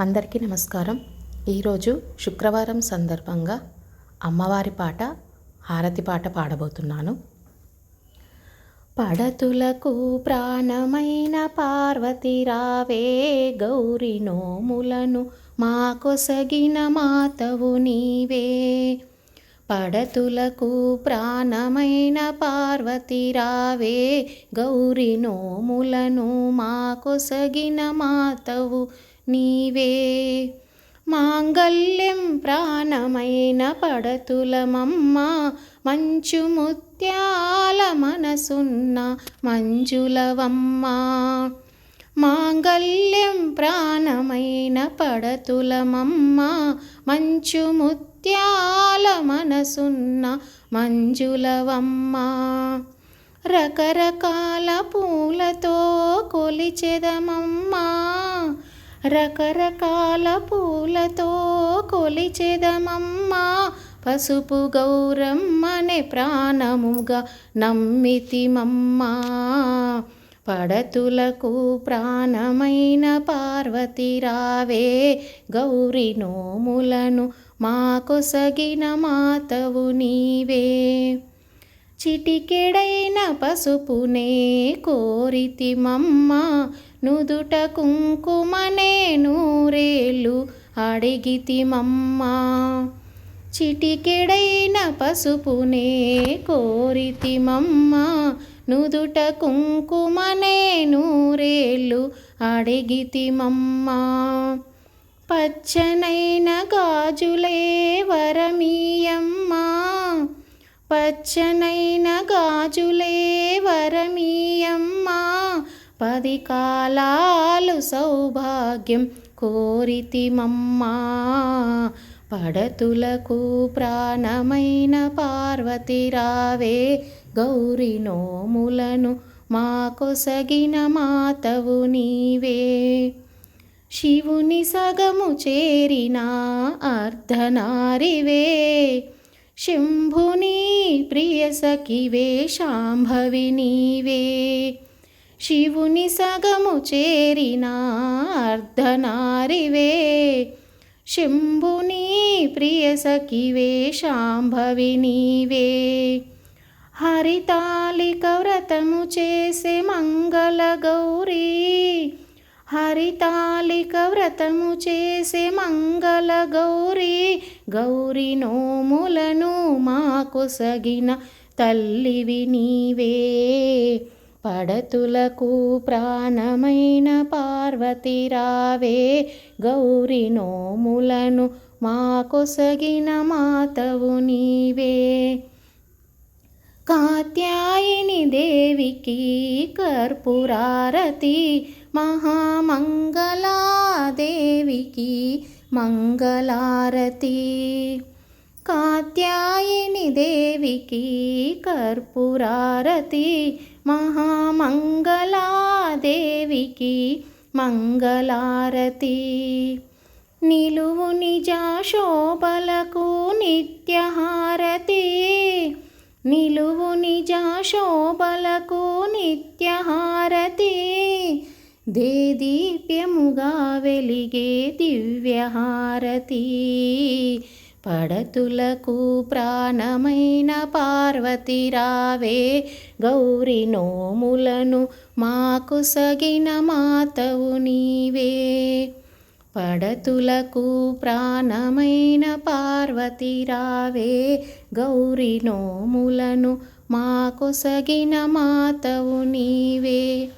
అందరికీ నమస్కారం. ఈరోజు శుక్రవారం సందర్భంగా అమ్మవారి పాట హారతి పాట పాడబోతున్నాను. పడతులకు ప్రాణమైన పార్వతి రావే గౌరి నోములను మా కొసగిన మాతవు నీవే. పడతులకు ప్రాణమైన పార్వతి రావే గౌరి నోములను మా కొసగిన మాతవు నీవే. మాంగల్యం ప్రాణమైన పడతులమమ్మ మంచు ముత్యాల మనసున్న మంజులవమ్మ. మాంగల్యం ప్రాణమైన పడతులమమ్మ మంచు ముత్యాల మనసున్న మంజులవమ్మ. రకరకాల పూలతో కొలిచెదమమ్మా రకరకాల పూలతో కొలిచెదమమ్మా. పసుపు గౌరమ్మనే ప్రాణముగా నమ్మితిమమ్మా. పడతులకు ప్రాణమైన పార్వతి రావే గౌరి నోములను మా కొసగిన మాతవు నీవే. చిటికెడైన పసుపునే కోరితిమమ్మ నుదుట కుంకుమనే నూరేళ్ళు అడిగితిమమ్మ. చిటికెడైన పసుపునే కోరితిమమ్మ నుదుట కుంకుమనే నూరేళ్ళు అడిగితిమమ్మ. పచ్చనైన గాజులే వరమీయమ్మా పచ్చనైన గాజులే వరమీయమ్మా. పది కాలాలు సౌభాగ్యం కోరితిమమ్మా. పడతులకు ప్రాణమైన పార్వతి రావే గౌరి నోములను మా కొసగిన మాతవు నీవే. శివుని సగము చేరిన అర్ధనారివే. శంభుని ప్రియ సఖివే శాంభవి నీవే. శివుని సగము చేరిన అర్ధనారివే. శంభుని ప్రియ సఖివే శాంభవి నీవే. హరితాళిక వ్రతము చేసే మంగళ గౌ హరితాళిక వ్రతము చేసే మంగళ గౌరీ గౌరి నోములను మా కొసగిన తల్లివి నీవే. పడతులకు ప్రాణమైన పార్వతి రావే గౌరి నోములను మా కొసగిన మాతవు నీవే. కాత్యాయిని దేవికి కర్పూరారతి మహామంగళాదేవికి మంగళారతి. కాత్యాయిని దేవికి కర్పూరారతి మహామంగళాదేవికి మంగళారతి. నిలువు నిజ శోభలకు నిత్య నిలువు నిజ శోభలకు నిత్యహారతి. దేదీప్యముగా వెలిగే దివ్యహారతి. పడతులకు ప్రాణమైన పార్వతి రావే గౌరి నోములను మాకు సగిన మాతవు నీవే. పడతులకు ప్రాణమైన పార్వతి రావే గౌరి నోములను మా కొసగిన మాతవు నీవే.